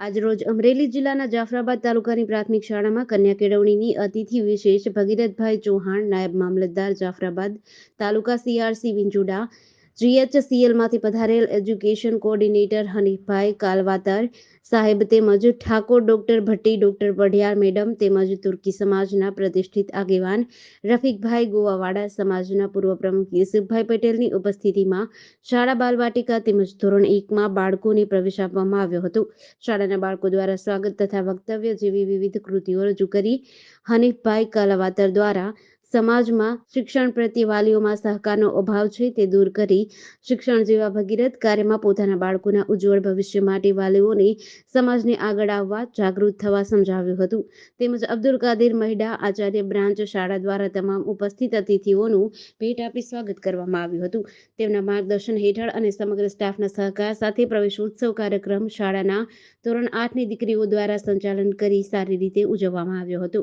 આજરોજ અમરેલી જિલ્લાના જાફરાબાદ તાલુકાની પ્રાથમિક શાળામાં કન્યા કેળવણીની અતિથિ વિશેષ ભગીરથભાઈ ચૌહાણ નાયબ મામલતદાર જાફરાબાદ તાલુકા સીઆરસી વિંજુડા જીએચસીએલમાંથી પધારેલ એજ્યુકેશન કોઓર્ડિનેટર હનીફભાઈ કાલવાતર સાહેબ તેમજ Thakor doctor Bhatti, doctor Padhiyar madam તેમજ તુર્કી સમાજના પ્રતિષ્ઠિત આગેવાન રફીકભાઈ ગોવાવાડા સમાજના પૂર્વ પ્રમુખ યુસુફભાઈ પટેલની ઉપસ્થિતિમાં શાળા બાલવાટિકા તેમજ ધોરણ એકમાં બાળકોને પ્રવેશ આપવામાં આવ્યો હતો. શાળાના બાળકો દ્વારા સ્વાગત તથા વક્તવ્ય જેવી વિવિધ કૃતિઓ રજૂ કરી હનીફભાઈ કાલાવાતર દ્વારા સમાજમાં શિક્ષણ પ્રત્યે વાલીઓમાં સહકારનો અભાવ છે તે દૂર કરી શિક્ષણ જેવા ભગીરથ કાર્યમાં પોતાના બાળકોના ઉજ્જવળ ભવિષ્ય માટે વાલીઓને સમાજને આગળ આવવા જાગૃત થવા સમજાવ્યું હતું. તેમજ અબ્દુલ કાદિર મહિડા આચાર્ય બ્રાન્ચ શાળા દ્વારા તમામ ઉપસ્થિત અતિથિઓનું ભેટ આપી સ્વાગત કરવામાં આવ્યું હતું. તેમના માર્ગદર્શન હેઠળ અને સમગ્ર સ્ટાફના સહકાર સાથે પ્રવેશોત્સવ કાર્યક્રમ શાળાના ધોરણ આઠની દીકરીઓ દ્વારા સંચાલન કરી સારી રીતે ઉજવવામાં આવ્યો હતો.